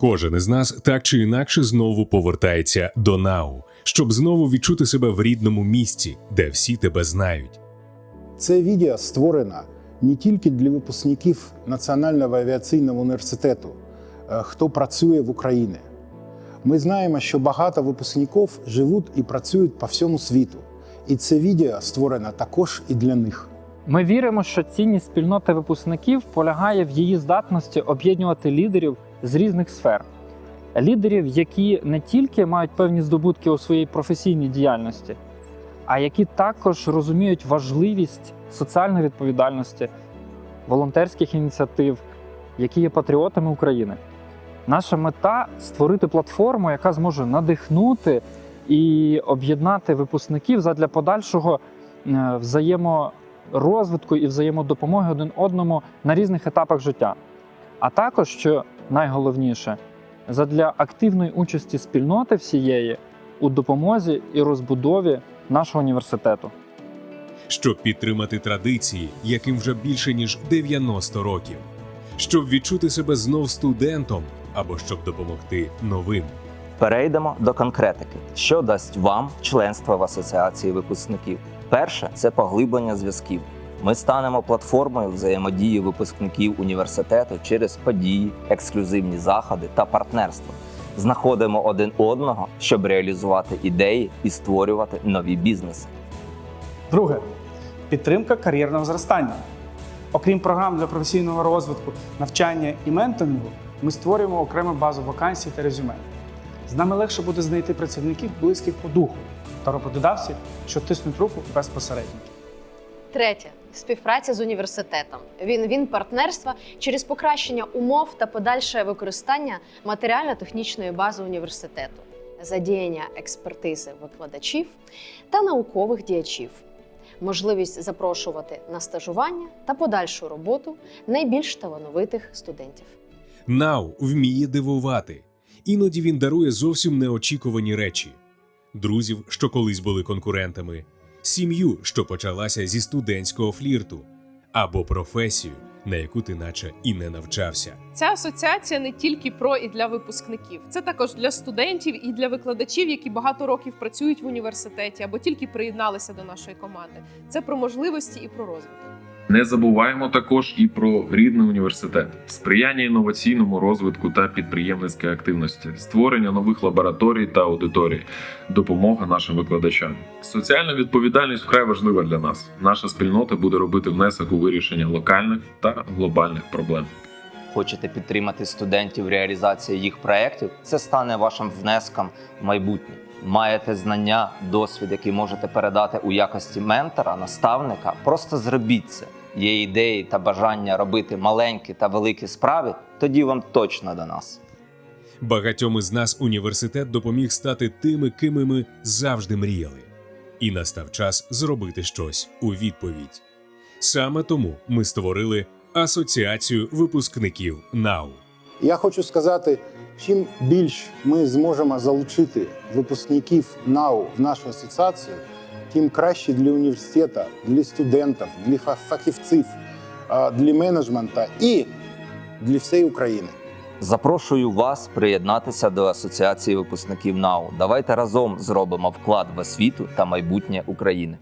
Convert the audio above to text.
Кожен із нас так чи інакше знову повертається до НАУ, щоб знову відчути себе в рідному місці, де всі тебе знають. Це відео створено не тільки для випускників Національного авіаційного університету, е, хто працює в Україні. Ми знаємо, що багато випускників живуть і працюють по всьому світу. І це відео створено також і для них. Ми віримо, що цінність спільноти випускників полягає в її здатності об'єднувати лідерів з різних сфер. Лідерів, які не тільки мають певні здобутки у своїй професійній діяльності, а які також розуміють важливість соціальної відповідальності, волонтерських ініціатив, які є патріотами України. Наша мета створити платформу, яка зможе надихнути і об'єднати випускників задля подальшого е, взаєморозвитку і взаємодопомоги один одному на різних етапах життя. А також, що найголовніше, задля активної участі спільноти всієї у допомозі і розбудові нашого університету. щоб підтримати традиції, яким вже більше ніж 90 років, щоб відчути себе знов студентом або щоб допомогти новим. Перейдемо до конкретики, що дасть вам членство в асоціації випускників. Перше це поглиблення зв'язків. Ми станемо платформою взаємодії випускників університету через події, ексклюзивні заходи та партнерство. Знаходимо один одного, щоб реалізувати ідеї і створювати нові бізнеси. Друге підтримка кар'єрного зростання. Окрім програм для професійного розвитку, навчання і менторингу, ми створюємо окрему базу вакансій та резюме. З нами легше буде знайти працівників близьких по духу та роботодавців, що тиснуть руку без посередників. Третє співпраця з університетом. Він він партнерства через покращення умов та подальше використання матеріально-технічної бази університету, задіяння експертизи викладачів та наукових діячів, можливість запрошувати на стажування та подальшу роботу найбільш талановитих студентів. НАУ вміє дивувати. Іноді він дарує зовсім неочікувані речі: друзів, що колись були конкурентами, сім'ю, що почалася зі студентського флірту, або професію, на яку ти наче і не навчався. Ця асоціація не тільки про і для випускників, це також для студентів і для викладачів, які багато років працюють в університеті або тільки приєдналися до нашої команди. Це про можливості і про розвиток. Не забуваємо також і про рідний університет, сприяння інноваційному розвитку та підприємницькій активності, створення нових лабораторій та аудиторій, допомога нашим викладачам. Соціальна відповідальність вкрай важлива для нас. Наша спільнота буде робити внесок у вирішення локальних та глобальних проблем. Хочете підтримати студентів реалізації їх проєктів? Це стане вашим внеском в майбутнє. Маєте знання, досвід, який можете передати у якості ментора, наставника. Просто зробіть це. Є ідеї та бажання робити маленькі та великі справи, тоді вам точно до нас. Багатьом із нас університет допоміг стати тими, ким ми завжди мріяли. І настав час зробити щось у відповідь. Саме тому ми створили Асоціацію випускників НАУ. Я хочу сказати, чим більш ми зможемо залучити випускників НАУ в нашу асоціацію, тим краще для університету, для студентів, для фахівців, для менеджменту і для всієї України. Запрошую вас приєднатися до асоціації випускників НАУ. Давайте разом зробимо вклад в освіту та майбутнє України.